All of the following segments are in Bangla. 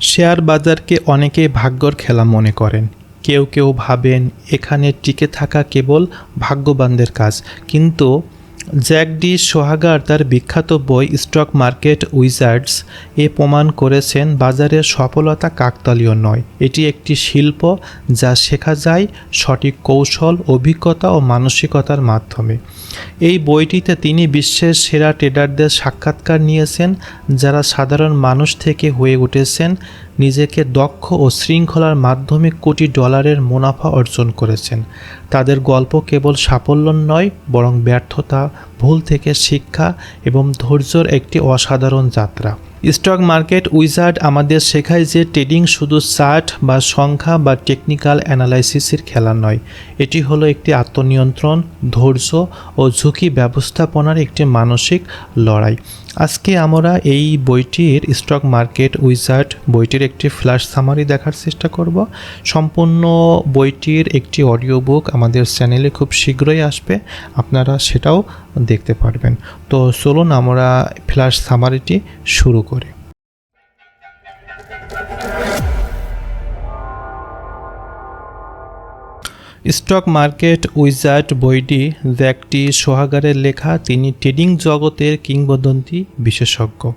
শেয়ার বাজারকে অনেকে ভাগ্যর খেলা মনে করেন। কেউ কেউ ভাবেন, এখানে টিকে থাকা কেবল ভাগ্যবানদের কাজ। কিন্তু জ্যাক ডি সোহাগার তার বিখ্যাত বই স্টক মার্কেট উইজার্ডস এ প্রমাণ করেছেন বাজারের সফলতা কাকতালীয় নয়। এটি একটি শিল্প যা শেখা যায় সঠিক কৌশল, অভিজ্ঞতা ও মানসিকতার মাধ্যমে। এই বইটিতে তিনি বিশ্বের সেরা ট্রেডারদের সাক্ষাৎকার নিয়েছেন, যারা সাধারণ মানুষ থেকে হয়ে উঠেছেন, নিজেকে দক্ষ ও শৃঙ্খলার মাধ্যমে কোটি ডলারের মুনাফা অর্জন করেছেন। তাদের গল্প কেবল সাফল্য নয়, বরং ব্যর্থতা ভুল থেকে শিক্ষা এবং ধৈর্যর একটি অসাধারণ যাত্রা। স্টক মার্কেট উইজার্ড আমাদের শেখায় যে ট্রেডিং শুধু চার্ট বা সংখ্যা বা টেকনিক্যাল অ্যানালাইসিসের খেলা নয়, এটি হলো একটি আত্মনিয়ন্ত্রণ, ধৈর্য ও ঝুঁকি ব্যবস্থাপনার একটি মানসিক লড়াই। আজকে আমরা এই বইটির স্টক মার্কেট উইজার্ড বইটির একটি ফ্ল্যাশ সামারি দেখার চেষ্টা করব। সম্পূর্ণ বইটির একটি অডিও বুক আমাদের চ্যানেলে খুব শীঘ্রই আসবে, আপনারা সেটাও দেখতে পারবেন। তো চলুন আমরা ফ্ল্যাশ সামারিটি শুরু করি। স্টক মার্কেট উইজার্ড বইটি জ্যাকটি সোহাগারের লেখা, তিনি ট্রেডিং জগতের কিংবদন্তি বিশেষজ্ঞ।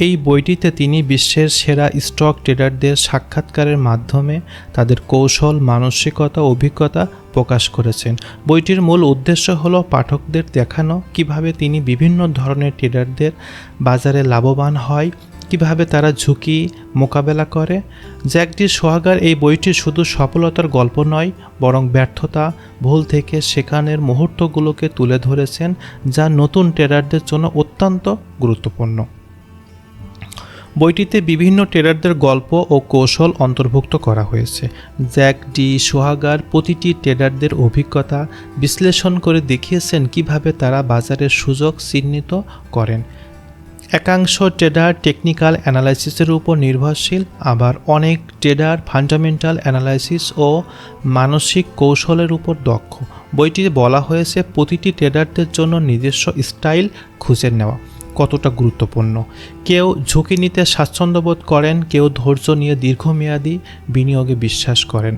এই বইটিতে তিনি বিশ্বের সেরা স্টক ট্রেডারদের সাক্ষাৎকারের মাধ্যমে তাদের কৌশল, মানসিকতা, অভিজ্ঞতা প্রকাশ করেছেন। বইটির মূল উদ্দেশ্য হল পাঠকদের দেখানো, কীভাবে তিনি বিভিন্ন ধরনের ট্রেডারদের বাজারে লাভবান হয় কীভাবে তারা ঝুঁকি মোকাবেলা করে? জ্যাকডি সোহাগার এই বইটি শুধু সফলতার গল্প নয়, বরং ব্যর্থতা, ভুল থেকে সেখানের মুহূর্তগুলোকে তুলে ধরেছেন, যা নতুন ট্রেডারদের জন্য অত্যন্ত গুরুত্বপূর্ণ। বইটিতে বিভিন্ন ট্রেডারদের গল্প ও কৌশল অন্তর্ভুক্ত করা হয়েছে। জ্যাক ডি সোহাগার প্রতিটি ট্রেডারদের অভিজ্ঞতা বিশ্লেষণ করে দেখিয়েছেন কীভাবে তারা বাজারের সুযোগ চিহ্নিত করেন। একাংশ ট্রেডার টেকনিক্যাল অ্যানালাইসিসের উপর নির্ভরশীল, আবার অনেক ট্রেডার ফান্ডামেন্টাল অ্যানালাইসিস ও মানসিক কৌশলের উপর দক্ষ। বইটিতে বলা হয়েছে, প্রতিটি ট্রেডারদের জন্য নিজস্ব স্টাইল খুঁজে নেওয়া কতটা গুরুত্বপূর্ণ। কেউ ঝুঁকি নিতে স্বাচ্ছন্দ্যবোধ করেন, কেউ ধৈর্য নিয়ে দীর্ঘমেয়াদী বিনিয়োগে বিশ্বাস করেন।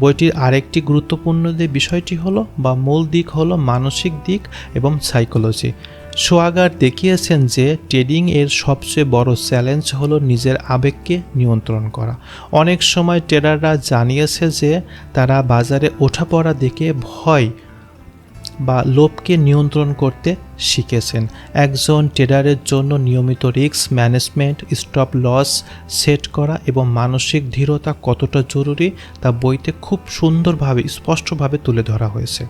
বইটির আরেকটি গুরুত্বপূর্ণ যে বিষয়টি হলো বা মূল দিক হলো মানসিক দিক এবং সাইকোলজি। সোয়াগার দেখিয়েছেন যে ট্রেডিং এর সবচেয়ে বড় চ্যালেঞ্জ হলো নিজের আবেগকে নিয়ন্ত্রণ করা। অনেক সময় ট্রেডাররা জানিয়েছে যে তারা বাজারে ওঠাপড়া দেখে ভয় বা লোভকে নিয়ন্ত্রণ করতে শিখেছেন। একজন ট্রেডারের জন্য নিয়মিত risk management, stop loss set করা এবং মানসিক দৃঢ়তা কতটা জরুরি তা বইতে খুব সুন্দরভাবে, স্পষ্টভাবে তুলে ধরা হয়েছে।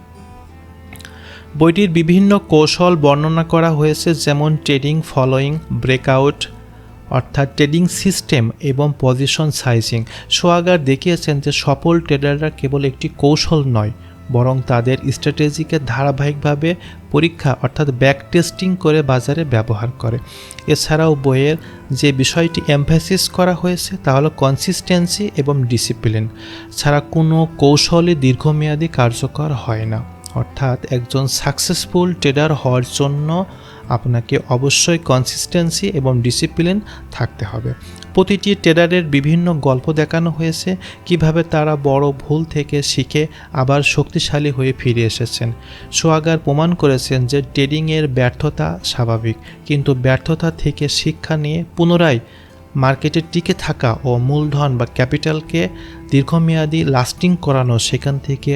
বইটির বিভিন্ন কৌশল বর্ণনা করা হয়েছে, যেমন ট্রেডিং, ফলোয়িং, ব্রেকআউট, অর্থাৎ ট্রেডিং সিস্টেম এবং পজিশন সাইজিং। সোয়াগার দেখিয়েছেন যে সফল ট্রেডাররা কেবল একটি কৌশল নয়, বরং তাদের স্ট্র্যাটেজিকে ধারাবাহিকভাবে পরীক্ষা অর্থাৎ ব্যাক টেস্টিং করে বাজারে ব্যবহার করে। এছাড়াও বইয়ের যে বিষয়টি এমফ্যাসিস করা হয়েছে, তা হলো কনসিস্টেন্সি এবং ডিসিপ্লিন ছাড়া কোনো কৌশলই দীর্ঘমেয়াদী কার্যকর হয় না। অর্থাৎ একজন সাকসেসফুল ট্রেডার হওয়ার জন্য আপনাকে অবশ্যই কনসিস্টেন্সি এবং ডিসিপ্লিন থাকতে হবে। প্রতিটি ট্রেডারের বিভিন্ন গল্প দেখানো হয়েছে, কীভাবে তারা বড় ভুল থেকে শিখে আবার শক্তিশালী হয়ে ফিরে এসেছেন। সোয়াগার প্রমাণ করেছেন যে ট্রেডিংয়ের ব্যর্থতা স্বাভাবিক, কিন্তু ব্যর্থতা থেকে শিক্ষা নিয়ে পুনরায় মার্কেটে টিকে থাকা ও মূলধন বা ক্যাপিটালকে দীর্ঘমেয়াদী লাস্টিং করানো সেখান থেকে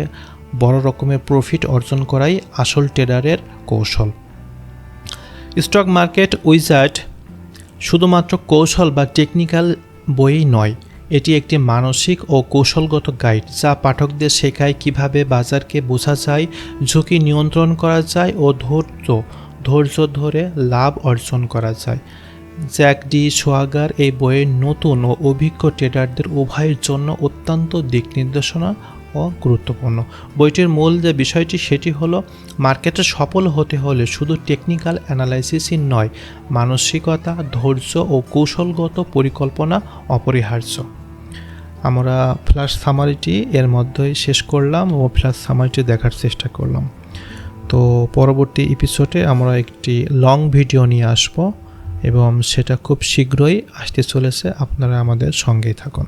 বড় রকমের প্রফিট অর্জন করাই আসল ট্রেডারের কৌশল। স্টক মার্কেট উইজার্ড শুধুমাত্র কৌশল বা টেকনিক্যাল বই নয়, এটি একটি মানসিক ও কৌশলগত গাইড যা পাঠকদের শেখায় কীভাবে বাজারকে বোঝা যায়, ঝুঁকি নিয়ন্ত্রণ করা যায় ও ধৈর্য ধৈর্য ধরে লাভ অর্জন করা যায়। জ্যাক ডি সোয়াগার এই বইয়ের নতুন ও অভিজ্ঞ ট্রেডারদের উভয়ের জন্য অত্যন্ত দিক নির্দেশনা ও গুরুত্বপূর্ণ। বইটির মূল যে বিষয়টি, সেটি হলো, মার্কেটে সফল হতে হলে শুধু টেকনিক্যাল অ্যানালাইসিসই নয়, মানসিকতা, ধৈর্য ও কৌশলগত পরিকল্পনা অপরিহার্য। আমরা ফ্ল্যাশ সামারিটি এর মধ্যেই শেষ করলাম ও ফ্ল্যাশ সামারিটি দেখার চেষ্টা করলাম। তো পরবর্তী এপিসোডে আমরা একটি লং ভিডিও নিয়ে আসব এবং সেটা খুব শীঘ্রই আসতে চলেছে। আপনারা আমাদের সঙ্গেই থাকুন।